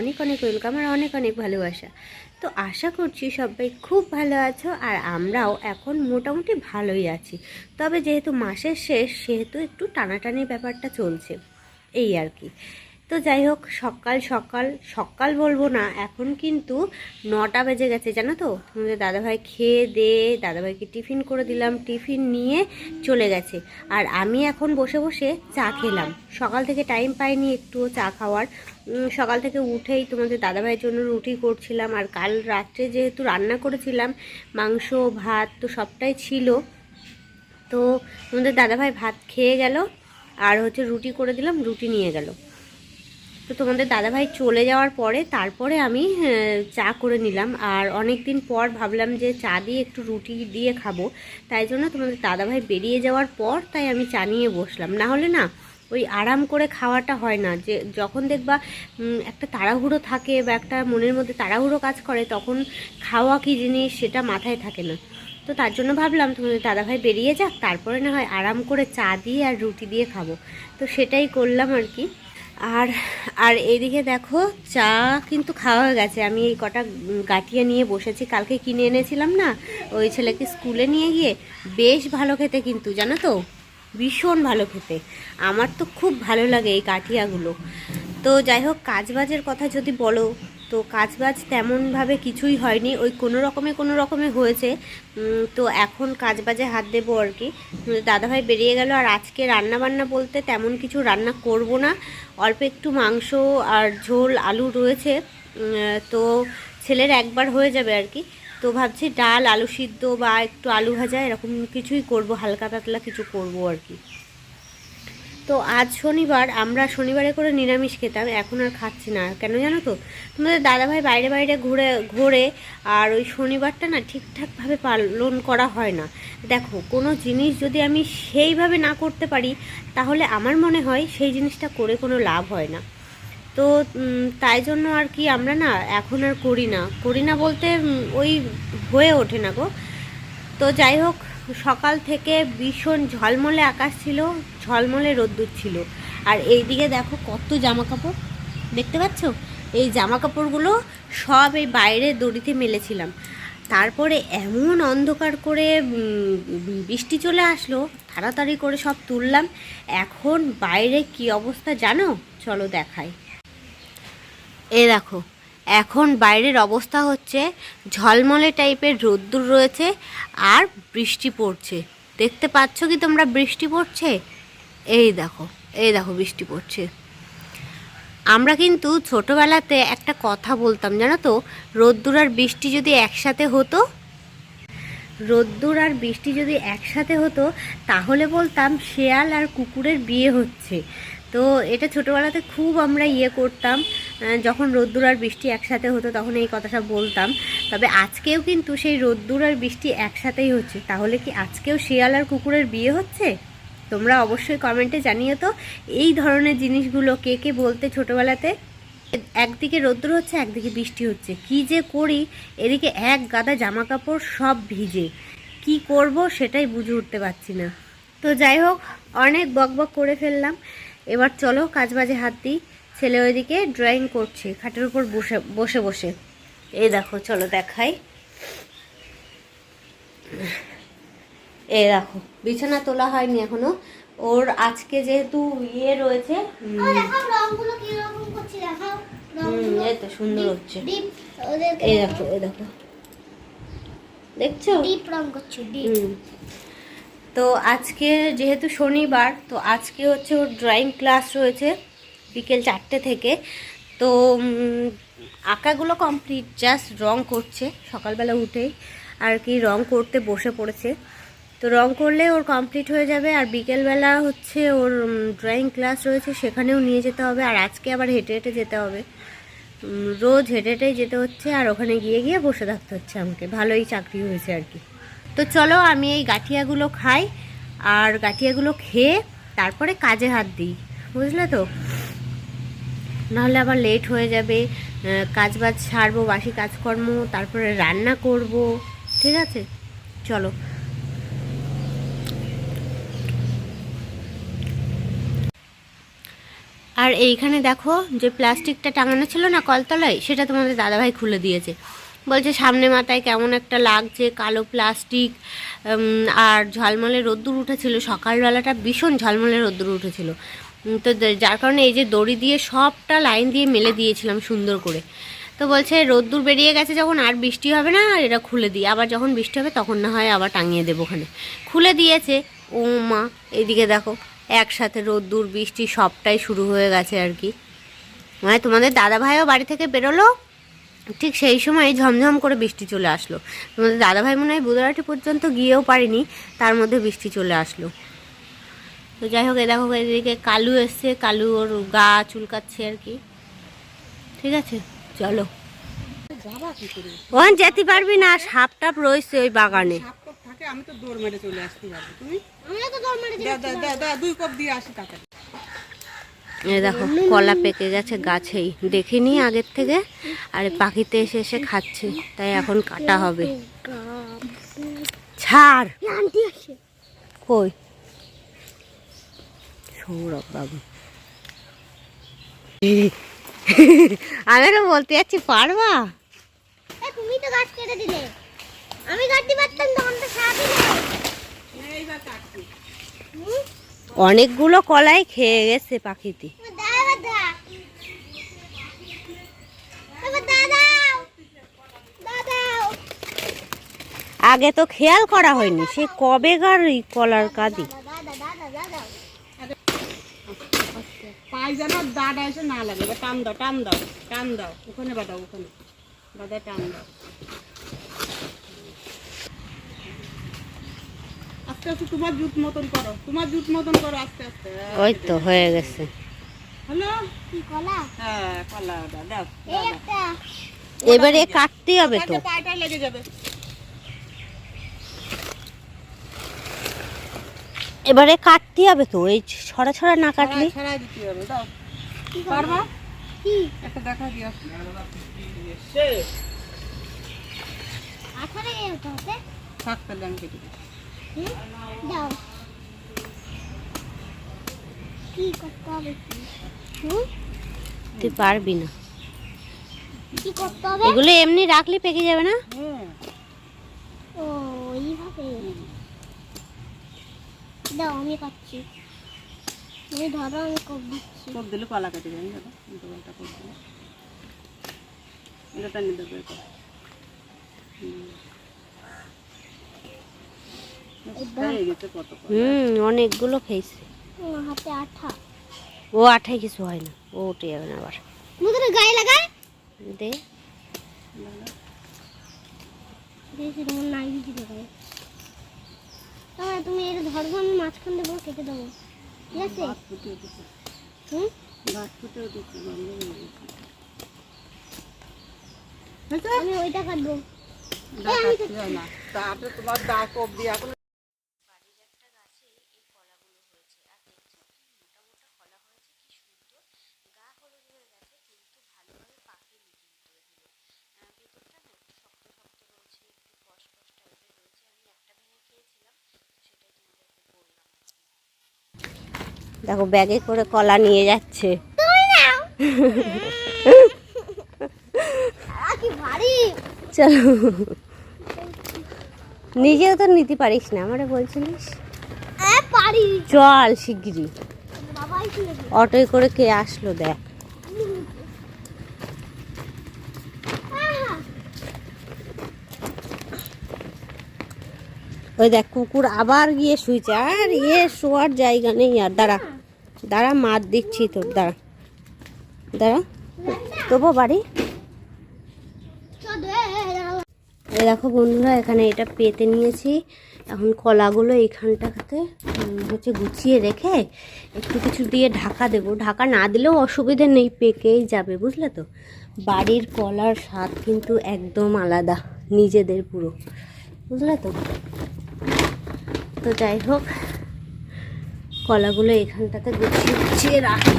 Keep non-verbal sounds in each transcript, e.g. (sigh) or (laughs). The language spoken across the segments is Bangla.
অনেক অনেক ওয়েলকাম আর অনেক অনেক ভালোবাসা। তো আশা করছি সবাই খুব ভালো আছো আর আমরাও এখন মোটামুটি ভালোই আছি। তবে যেহেতু মাসের শেষ, সেহেতু একটু টানাটানির ব্যাপারটা চলছে। এই আর কি। তো যাই হোক, সকাল সকাল সকাল বলব না, এখন কিন্তু নটা বেজে গেছে, জানো তো? তোমাদের দাদাভাই খেয়ে দে, দাদাভাইকে টিফিন করে দিলাম, টিফিন নিয়ে চলে গেছে। আর আমি এখন বসে বসে চা খেলাম। সকাল থেকে টাইম পাইনি একটুও চা খাওয়ার। সকাল থেকে উঠেই তোমাদের দাদাভাইয়ের জন্য রুটি করছিলাম, আর কাল রাত্রে যেহেতু রান্না করেছিলাম, মাংস, ভাত তো সবটাই ছিল। তো তোমাদের দাদাভাই ভাত খেয়ে গেল, আর হচ্ছে রুটি করে দিলাম, রুটি নিয়ে গেল। তো তোমাদের দাদাভাই চলে যাওয়ার পরে তারপরে আমি চা করে নিলাম। আর অনেক দিন পর ভাবলাম যে চা দিয়ে একটু রুটি দিয়ে খাব। তাই জন্য তোমাদের দাদাভাই বেরিয়ে যাওয়ার পর তাই আমি চা নিয়ে বসলাম। না হলে না, ওই আরাম করে খাওয়াটা হয় না। যে যখন দেখবা একটা তাড়াহুড়ো থাকে বা একটা মনের মধ্যে তাড়াহুড়ো কাজ করে, তখন খাওয়া কী জিনিস সেটা মাথায় থাকে না। তো তার জন্য ভাবলাম, তোমাদের দাদাভাই বেরিয়ে যাক, তারপরে না হয় আরাম করে চা দিয়ে আর রুটি দিয়ে খাব। তো সেটাই করলাম আর কি। আর আর এইদিকে দেখো, চা কিন্তু খাওয়া হয়ে গেছে। আমি এই কটা গাঠিয়ে নিয়ে বসেছি। কালকে কিনে এনেছিলাম না, ওই ছেলেকে স্কুলে নিয়ে গিয়ে। বেশ ভালো খেতে কিন্তু, জানো তো? ভীষণ ভালো খেতে। আমার তো খুব ভালো লাগে এই কাঠিয়াগুলো তো যাই হোক, কাজবাজের কথা যদি বলো তো কাজবাজ তেমনভাবে কিছুই হয়নি। ওই কোনো রকমে কোনো রকমে হয়েছে। তো এখন কাজ বাজে হাত দেবো আর কি। দাদাভাই বেরিয়ে গেল আর আজকে রান্না বান্না বলতে তেমন কিছু রান্না করব না। অল্প একটু মাংস আর ঝোল, আলু রয়েছে। তো ছেলের একবার হয়ে যাবে আর কি। তো ভাবছি ডাল, আলু সিদ্ধ বা একটু আলু ভাজা এরকম কিছুই করব। হালকা পাতলা কিছু করব আর কি। তো আজ শনিবার আমরা শনিবারে করে নিরামিষ খেতাম, এখন আর খাচ্ছি না। কেন জানো তো? তোমাদের দাদাভাই বাইরে বাইরে ঘুরে, ঘোরে, আর ওই শনিবারটা না ঠিকঠাকভাবে পালন করা হয় না। দেখো, কোনো জিনিস যদি আমি সেইভাবে না করতে পারি, তাহলে আমার মনে হয় সেই জিনিসটা করে কোনো লাভ হয় না। তো তাই জন্য আর কি আমরা না এখন আর করি না। করি না বলতে ওই হয়ে ওঠে না গো। তো যাই হোক সকাল থেকে ভীষণ ঝলমলে আকাশ ছিল, ঝলমলে রোদ্দুর ছিল। আর এইদিকে দেখো কত জামা কাপড় দেখতে পাচ্ছ? এই জামা কাপড়গুলো সব এই বাইরে দড়িতে মেলেছিলাম। তারপরে এমন অন্ধকার করে বৃষ্টি চলে আসলো, তাড়াতাড়ি করে সব তুললাম। এখন বাইরে কি অবস্থা জানো? চলো দেখাই। এ দেখো এখন বাইরের অবস্থা হচ্ছে ঝলমলে টাইপের রোদ্দুর রয়েছে আর বৃষ্টি পড়ছে। দেখতে পাচ্ছ কি তোমরা বৃষ্টি পড়ছে? এই দেখো এই দেখো বৃষ্টি পড়ছে। আমরা কিন্তু ছোটোবেলাতে একটা কথা বলতাম, জানো তো? রোদ্দুর আর বৃষ্টি যদি একসাথে হতো, রোদ্দুর আর বৃষ্টি যদি একসাথে হতো, তাহলে বলতাম শেয়াল আর কুকুরের বিয়ে হচ্ছে। তো এটা ছোটোবেলাতে খুব আমরা ইয়ে করতাম যখন রোদ্দুর আর বৃষ্টি একসাথে হতো তখন এই কথাটা বলতাম। তবে আজকেও কিন্তু সেই রোদ্দুর আর বৃষ্টি একসাথেই হচ্ছে। তাহলে কি আজকেও শেয়াল আর কুকুরের বিয়ে হচ্ছে? তোমরা অবশ্যই কমেন্টে জানিও তো, এই ধরনের জিনিসগুলো কে কে বলতে ছোটোবেলাতে? একদিকে রোদ্দুর হচ্ছে, একদিকে বৃষ্টি হচ্ছে। কি যে করি, এদিকে এক গাদা জামা কাপড় সব ভিজে। কি করব সেটাই বুঝে উঠতে পারছি না। তো যাই হোক, অনেক বকবক করে ফেললাম। এবার চলো কাজবাজে হাত দিই। ছেলে ওইদিকে ড্রয়িং করছে খাটের উপর বসে বসে বসে। এই দেখো চলো দেখাই। এই দেখো বিছানা তোলা হয়নি এখনও। ওর আজকে যেহেতু ইয়ে রয়েছে এই তো সুন্দর হচ্ছে। এই দেখো এই দেখো। দেখছ? ডিপ রং করছে ডিপ। হুম। তো আজকে যেহেতু শনিবার, তো আজকে হচ্ছে ওর ড্রয়িং ক্লাস রয়েছে বিকেল চারটে থেকে। তো আঁকাগুলো কমপ্লিট জাস্ট রং করছে, সকালবেলা উঠেই আর কি রং করতে বসে পড়েছে। তো রং করলে ওর কমপ্লিট হয়ে যাবে আর বিকেলবেলা হচ্ছে ওর ড্রয়িং ক্লাস রয়েছে, সেখানেও নিয়ে যেতে হবে আর আজকে আবার হেঁটে হেঁটে যেতে হবে। রোজ হেঁটে হেঁটেই যেতে হচ্ছে আর ওখানে গিয়ে গিয়ে বসে থাকতে হচ্ছে আমাকে। ভালোই চাকরি হয়েছে আর কি। তো চলো আমি এই গাঠিয়াগুলো খাই আর গাঠিয়াগুলো খেয়ে তারপরে কাজে হাত দিই, বুঝলে তো? নাহলে আবার লেট হয়ে যাবে কাজ বাজ ছাড়বো বাসি কাজকর্ম, তারপরে রান্না করব, ঠিক আছে? চলো। আর এইখানে দেখো যে প্লাস্টিকটা টাঙানো ছিল না কলতলায়, সেটা তোমাদের দাদাভাই খুলে দিয়েছে। বলছে, সামনে মাথায় কেমন একটা লাগছে, কালো প্লাস্টিক আর ঝলমলে রোদ্দুর উঠেছিল। সকালবেলাটা ভীষণ ঝলমলে রোদ্দুর উঠেছিল। তো যার কারণে এই যে দড়ি দিয়ে সবটা লাইন দিয়ে মেলে দিয়েছিলাম সুন্দর করে। তো বলছে, রোদ্দুর বেরিয়ে গেছে যখন আর বৃষ্টি হবে না, আর এটা খুলে দিই। আবার যখন বৃষ্টি হবে, তখন না হয় আবার টাঙিয়ে দেবো ওখানে। খুলে দিয়েছে। ও মা, এদিকে দেখো, একসাথে রোদ্দুর, বৃষ্টি সবটাই শুরু হয়ে গেছে আর কি। মানে তোমাদের দাদা ভাইও বাড়ি থেকে বেরোলো ঠিক সেই সময় ঝমঝম করে বৃষ্টি চলে আসলো। তোমাদের দাদা ভাই মনে হয় বুধবারটি পর্যন্ত গিয়েও পারিনি তার মধ্যে বৃষ্টি চলে আসলো। তো যাই হোক এ দেখো এদিকে কালু এসছে কালু ওর গা চুলকাচ্ছে আর কি। ঠিক আছে চলো। যাবা ওখানে যেতে পারবি না সাপ টাপ রয়েছে ওই বাগানে। আমি তো দৌড় মেরে চলে আসতে পারব তুমি? আমরা তো দর মারে দা দা দা দা দুই কপ দিয়ে আসি দেখো, কলা পেকে গেছে গাছেই। দেখিনি আগের থেকে, আর পাখিতে এসে এসে খাচ্ছে, তাই এখন কাটা হবে। ছাড়! কই? সৌরভ বাবু। বলতে যাচ্ছি, পারবা? তুমি তো গাছ কেটে দিলে। আমি কাটতে পারতাম তখন তো সাপই নেই। এইবার কাটছি? অনেকগুলো কলাই খেয়ে গেছে দাও আগে তো খেয়াল করা হয়নি, সে কবেকার ওই কলার কাঁদি? দা দা দা দা দা দাও পায়ে যেন দাঁড়া এসে না লাগে। টান দাও টান দাও টান দাও। ওখানে বাদাও ওখানে। বাদা টান দাও। আস্তে আস্তে তোমার জুত মতন করো তোমার জুত মতন করো আস্তে আস্তে। ওই তো হয়ে গেছে। হ্যালো? কি কলা? হ্যাঁ কলা দাও দাও এই একটা। এবারে কাটতে হবে তো। লেগে যাবে। এবারে কাটতে হবে তো এই ছড়া ছড়া না কাটলে? ছড়াই- ছড়াই দিতে হবে দাও? পারবা? কি? একটা দেখা দিও। আঠারে গেল তো হাতে থাক তাহলে আমি কেটে? দাও। কি করতে হবে? হুম? তুই পারবি না। কি করতে হবে? এগুলো এমনি রাখলে পেকে যাবে না? হ্যাঁ। ও এইভাবে? দাও আমি কাটছি। তুমি ধরো আমি কোপ দিচ্ছি। কোপ দিলে কলা কেটে যাবে দাদা পাল্টা কোপ দিলে। এটা টানি দেবে কলা। হুম অনেকগুলো খেয়েছে। হাতে আঠা। ও আঠাই কিছু হয় না ও উঠে যাবে না আবার। মুদ্রে গায়ে লাগায়। দে। দেখি তোমার নাই কিছু লাগায় তাহলে তুমি এটা ধরবো আমি মাঝখান দেবো কেটে দেবো। ঠিক আছে? হুম? হয়ে আমি ওইটা কাটবো। তোমার এখন দেখো ব্যাগে করে কলা নিয়ে যাচ্ছে। চলো। নিজেও তো নিতে পারিস না আমারে বলছিলিস? চল শিগগিরি? অটোয় করে কে আসলো দেখ। ওই দেখ, কুকুর আবার গিয়ে শুয়েছে আর ইয়ে শোয়ার জায়গা নেই আর। দাঁড়া দাঁড়া, মার দিচ্ছি তোর, দাঁড়া। দাঁড়া, তবু বাড়ি। এই দেখো বন্ধুরা, এখানে এটা পেতে নিয়েছি। এখন কলাগুলো এইখানটাতে হচ্ছে গুছিয়ে রেখে একটু কিছু দিয়ে ঢাকা দেবো। ঢাকা না দিলেও অসুবিধে নেই, পেকেই যাবে, বুঝলে তো? বাড়ির কলার স্বাদ কিন্তু একদম আলাদা, নিজেদের পুরো। বুঝলে তো? তো যাই হোক, কলাগুলো এখানটাতে গুছিয়ে গুছিয়ে রাখি।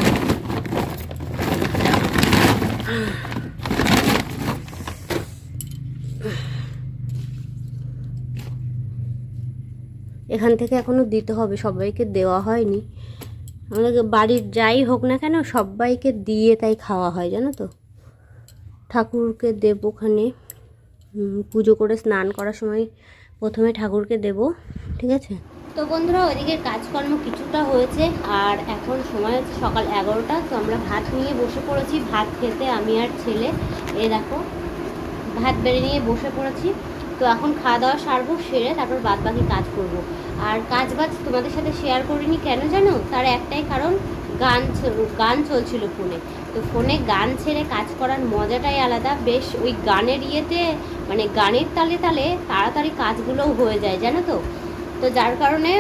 এখান থেকে এখনও দিতে হবে, সবাইকে দেওয়া হয়নি। আমাদের বাড়ির যাই হোক না কেন, সবাইকে দিয়ে তাই খাওয়া হয়, জানো তো? ঠাকুরকে দেব ওখানে। পুজো করে স্নান করার সময় প্রথমে ঠাকুরকে দেব, ঠিক আছে? তো বন্ধুরা, ওইদিকে কাজকর্ম কিছুটা হয়েছে, আর এখন সময় হচ্ছে সকাল এগারোটা, তো আমরা ভাত নিয়ে বসে পড়েছি। ভাত খেতে আমি আর ছেলে, এ দেখো, ভাত বেড়ে নিয়ে বসে পড়েছি। তো এখন খাওয়া দাওয়া সারবো, সেরে তারপর বাদ বাকি কাজ করব। আর কাজ বাজ তোমাদের সাথে শেয়ার করিনি, কেন জানো? তার একটাই কারণ, গান গান চলছিল ফোনে। তো ফোনে গান ছেড়ে কাজ করার মজাটাই আলাদা। বেশ ওই গানের ইয়েতে মানে গানের তালে তালে তাড়াতাড়ি কাজগুলোও হয়ে যায়, জানো তো? তো যার কারণে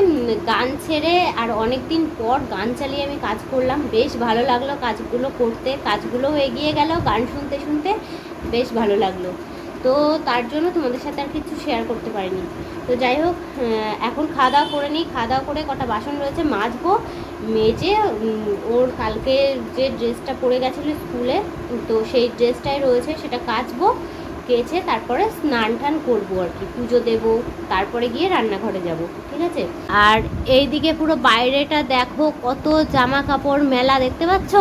গান ছেড়ে আর অনেক দিন পর গান চালিয়ে আমি কাজ করলাম। বেশ ভালো লাগল কাজগুলো করতে। কাজগুলোও এগিয়ে গেল গান শুনতে শুনতে বেশ ভালো লাগল। তো তার জন্য তোমাদের সাথে আর কিছু শেয়ার করতে পারিনি। তো যাই হোক এখন খাওয়া দাওয়া করে নিই। খাওয়া দাওয়া করে কটা বাসন রয়েছে মাজবো। মেজে ওর কালকে যে ড্রেসটা পরে গেছিল স্কুলে, তো সেই ড্রেসটাই রয়েছে সেটা কাচবো। কেচে তারপরে স্নান টান করব আর কি। পুজো দেব, তারপরে গিয়ে রান্নাঘরে যাব, ঠিক আছে? আর এইদিকে পুরো বাইরেটা দেখো, কত জামা কাপড় মেলা, দেখতে পাচ্ছ?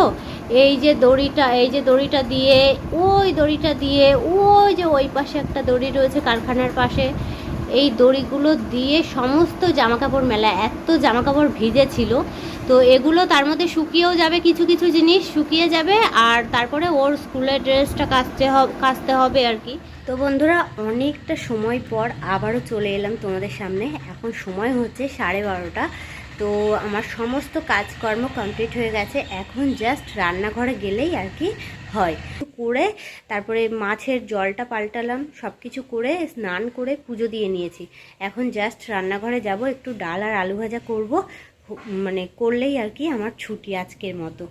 এই যে দড়িটা, এই যে দড়িটা দিয়ে, ওই দড়িটা দিয়ে, ওই যে ওই পাশে একটা দড়ি রয়েছে কারখানার পাশে। এই দড়িগুলো দিয়ে সমস্ত জামা কাপড় মেলা, এত জামা কাপড় ভিজে ছিল তো এগুলো তার মধ্যে শুকিয়েও যাবে কিছু কিছু জিনিস, শুকিয়ে যাবে আর তারপরে ওর স্কুলের ড্রেসটা কাচতে কাচতে হবে আর কি। তো বন্ধুরা, অনেকটা সময় পর আবারও চলে এলাম তোমাদের সামনে। এখন সময় হচ্ছে সাড়ে বারোটা। তো আমার সমস্ত কাজকর্ম কমপ্লিট হয়ে গেছে। এখন জাস্ট রান্নাঘরে গেলেই আর কি হয়। করে তারপরে মাছের জলটা পাল্টালাম সব কিছু করে স্নান করে পুজো দিয়ে নিয়েছি। এখন জাস্ট রান্নাঘরে যাব, একটু ডাল আর আলু ভাজা করব। মানে করলেই আর কি আমার ছুটি আজকের মতো।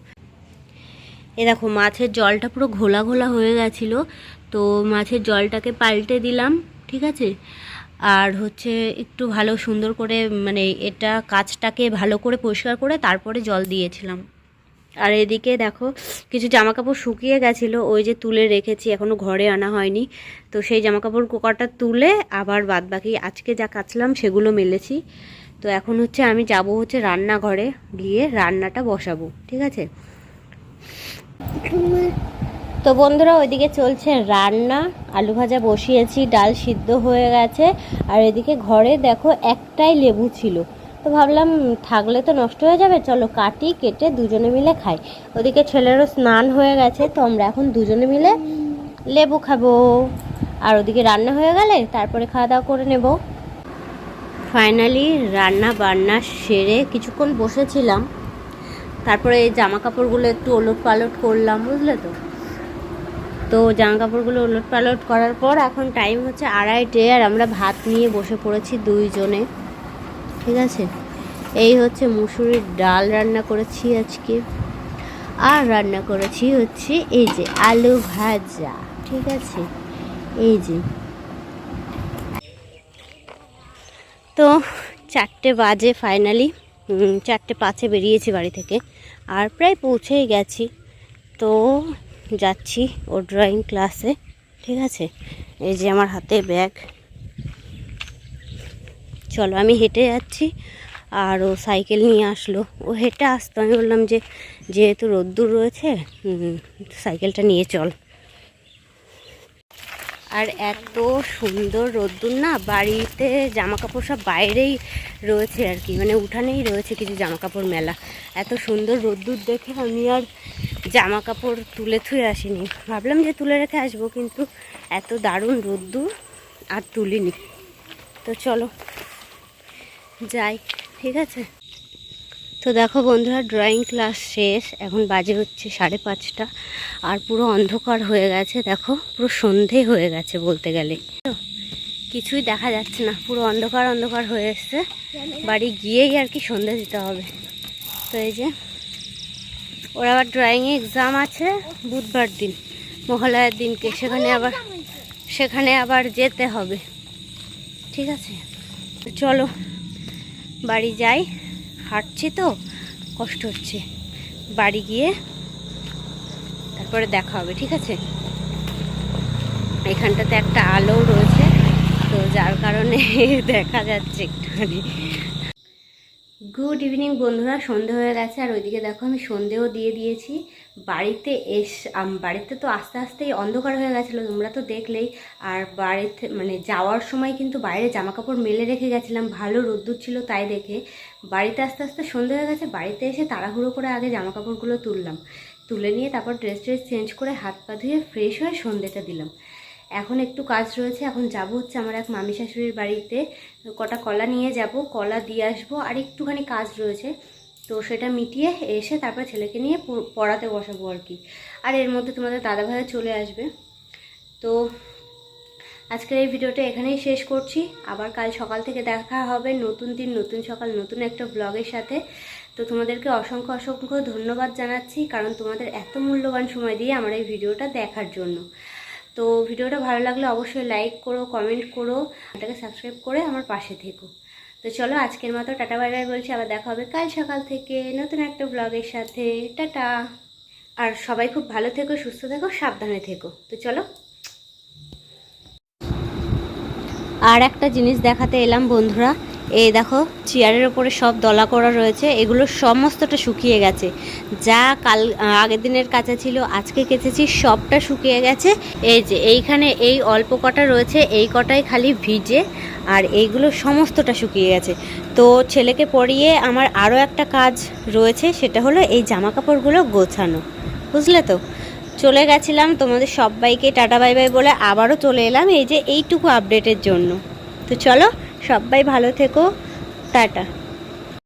এ দেখো, মাছের জলটা পুরো ঘোলা ঘোলা হয়ে গেছিল, তো মাছের জলটাকে পাল্টে দিলাম, ঠিক আছে? আর হচ্ছে একটু ভালো সুন্দর করে মানে এটা কাজটাকে ভালো করে পরিষ্কার করে তারপরে জল দিয়েছিলাম। আর এদিকে দেখো, কিছু জামা কাপড় শুকিয়ে গেছিল, ওই যে তুলে রেখেছি এখনও ঘরে আনা হয়নি। তো সেই জামা কাপড় কোকাটা তুলে আবার বাদ বাকি আজকে যা কাচলাম সেগুলো মেলেছি। তো এখন হচ্ছে আমি যাব হচ্ছে রান্নাঘরে, গিয়ে রান্নাটা বসাবো, ঠিক আছে? তো বন্ধুরা, ওইদিকে চলছে রান্না। আলু ভাজা বসিয়েছি, ডাল সিদ্ধ হয়ে গেছে। আর এদিকে ঘরে দেখো একটাই লেবু ছিল। তো ভাবলাম, থাকলে তো নষ্ট হয়ে যাবে, চলো কাটি, কেটে দুজনে মিলে খাই। ওদিকে ছেলেরও স্নান হয়ে গেছে, তো আমরা এখন দুজনে মিলে লেবু খাব। আর ওদিকে রান্না হয়ে গেলে তারপরে খাওয়া দাওয়া করে নেব। ফাইনালি রান্না বান্না সেরে কিছুক্ষণ বসেছিলাম। তারপরে এই জামা কাপড়গুলো একটু ওলট পালট করলাম, বুঝলে তো? তো জামা কাপড়গুলো ওলট পালট করার পর এখন টাইম হচ্ছে আড়াইটে, আর আমরা ভাত নিয়ে বসে পড়েছি দুইজনে। ঠিক আছে? এই হচ্ছে মুসুরির ডাল রান্না করেছি আজকে। আর রান্না করেছি হচ্ছে এই যে আলু ভাজা, ঠিক আছে? এই যে। তো চারটে বাজে ফাইনালি চারটে পাঁচে বেরিয়েছি বাড়ি থেকে। আর প্রায় পৌঁছেই গেছি। তো যাচ্ছি ও ড্রয়িং ক্লাসে ঠিক আছে? এই যে আমার হাতে ব্যাগ চলো, আমি হেঁটে যাচ্ছি। আর ও সাইকেল নিয়ে আসলো। ও হেঁটে আসতো, আমি বললাম যে, যেহেতু রোদ্দুর রয়েছে সাইকেলটা নিয়ে চল। আর এত সুন্দর রোদ্দুর না, বাড়িতে জামা কাপড় সব বাইরেই রয়েছে আর কি। মানে উঠানেই রয়েছে কিছু জামা কাপড় মেলা। এত সুন্দর রোদ্দুর দেখে আমি আর জামা কাপড় তুলে থুয়ে আসিনি। ভাবলাম যে তুলে রেখে আসব, কিন্তু এত দারুণ রোদ্দুর আর তুলিনি। তো চলো যাই, ঠিক আছে? তো দেখো বন্ধুরা ড্রয়িং ক্লাস শেষ, এখন বাজে হচ্ছে সাড়ে পাঁচটা, আর পুরো অন্ধকার হয়ে গেছে, দেখো, পুরো সন্ধে হয়ে গেছে বলতে গেলে। কিছুই দেখা যাচ্ছে না, পুরো অন্ধকার অন্ধকার হয়ে এসছে, বাড়ি গিয়েই আর কি সন্ধে দিতে হবে। তো এই যে, ওর আবার ড্রয়িংয়ে এক্সাম আছে, বুধবার দিন, মহালয়ার দিনকে, সেখানে আবার সেখানে আবার যেতে হবে। ঠিক আছে? চলো বাড়ি যাই, হাঁটছি তো, কষ্ট হচ্ছে। বাড়ি গিয়ে তারপরে দেখা হবে, ঠিক আছে? এখানটাতে একটা আলো রয়েছে, তো যার কারণে (laughs) দেখা যাচ্ছে একটুখানি। গুড ইভিনিং বন্ধুরা। সন্ধে হয়ে গেছে, আর ওইদিকে দেখো আমি সন্ধেও দিয়ে দিয়েছি। বাড়িতে এস বাড়িতে তো আস্তে আস্তেই অন্ধকার হয়ে গেছিল, তোমরা তো দেখলেই। আর বাড়িতে মানে যাওয়ার সময় কিন্তু বাইরে জামা কাপড় মেলে রেখে গেছিলাম, ভালো রোদ্দুর ছিল তাই দেখে। বাড়িতে আস্তে আস্তে সন্ধে হয়ে গেছে, বাড়িতে এসে তাড়াহুড়ো করে আগে জামা কাপড়গুলো তুললাম। তুলে নিয়ে তারপর ড্রেস ট্রেস চেঞ্জ করে হাত পা ধুয়ে ফ্রেশ হয়ে সন্ধেটা দিলাম। এখন একটু কাজ রয়েছে, এখন যাব হচ্ছে আমার এক মামি শাশুড়ির বাড়িতে। কটা কলা নিয়ে যাব, কলা দিয়ে আসব, আর একটুখানি কাজ রয়েছে। তো সেটা মিটিয়ে এসে তারপর ছেলেকে নিয়ে পড়াতে বসাবো আর কি। আর এর মধ্যে তোমাদের দাদাভাই চলে আসবে। তো আজকের এই ভিডিওটা এখানেই শেষ করছি। আবার কাল সকাল থেকে দেখা হবে, নতুন দিন, নতুন সকাল, নতুন একটা ব্লগের সাথে। তো তোমাদেরকে অসংখ্য অসংখ্য ধন্যবাদ জানাচ্ছি, কারণ তোমাদের এত মূল্যবান সময় দিয়ে আমার এই ভিডিওটা দেখার জন্য। তো ভিডিওটা ভালো লাগলে অবশ্যই লাইক করো কমেন্ট করো এটাকে সাবস্ক্রাইব করে আমার পাশে থেকো। তো চলো আজকের মতো টাটা বাই বাই বলছি, আবার দেখা হবে কাল সকাল থেকে নতুন একটা ব্লগের সাথে। টাটা। আর সবাই খুব ভালো থেকো, সুস্থ থেকো, সাবধানে থেকো। তো চলো। আর একটা জিনিস দেখাতে এলাম বন্ধুরা এই দেখো, চেয়ারের ওপরে সব দলা করা রয়েছে, এগুলো সমস্তটা শুকিয়ে গেছে। যা কাল আগের দিনের কাঁচা ছিল, আজকে কেচেছি, সবটা শুকিয়ে গেছে। এই যে, এইখানে এই অল্প কটা রয়েছে, এই কটাই খালি ভিজে, আর এইগুলো সমস্তটা শুকিয়ে গেছে। তো ছেলেকে পরিয়ে আমার আরও একটা কাজ রয়েছে, সেটা হলো এই জামা কাপড়গুলো গোছানো। বুঝলে তো? চলে গেছিলাম তোমাদের সবাইকে টাটা বাই বাই বলে আবারও চলে এলাম, এই যে এইটুকু আপডেটের জন্য। তো চলো সবাই ভালো থেকো টাটা।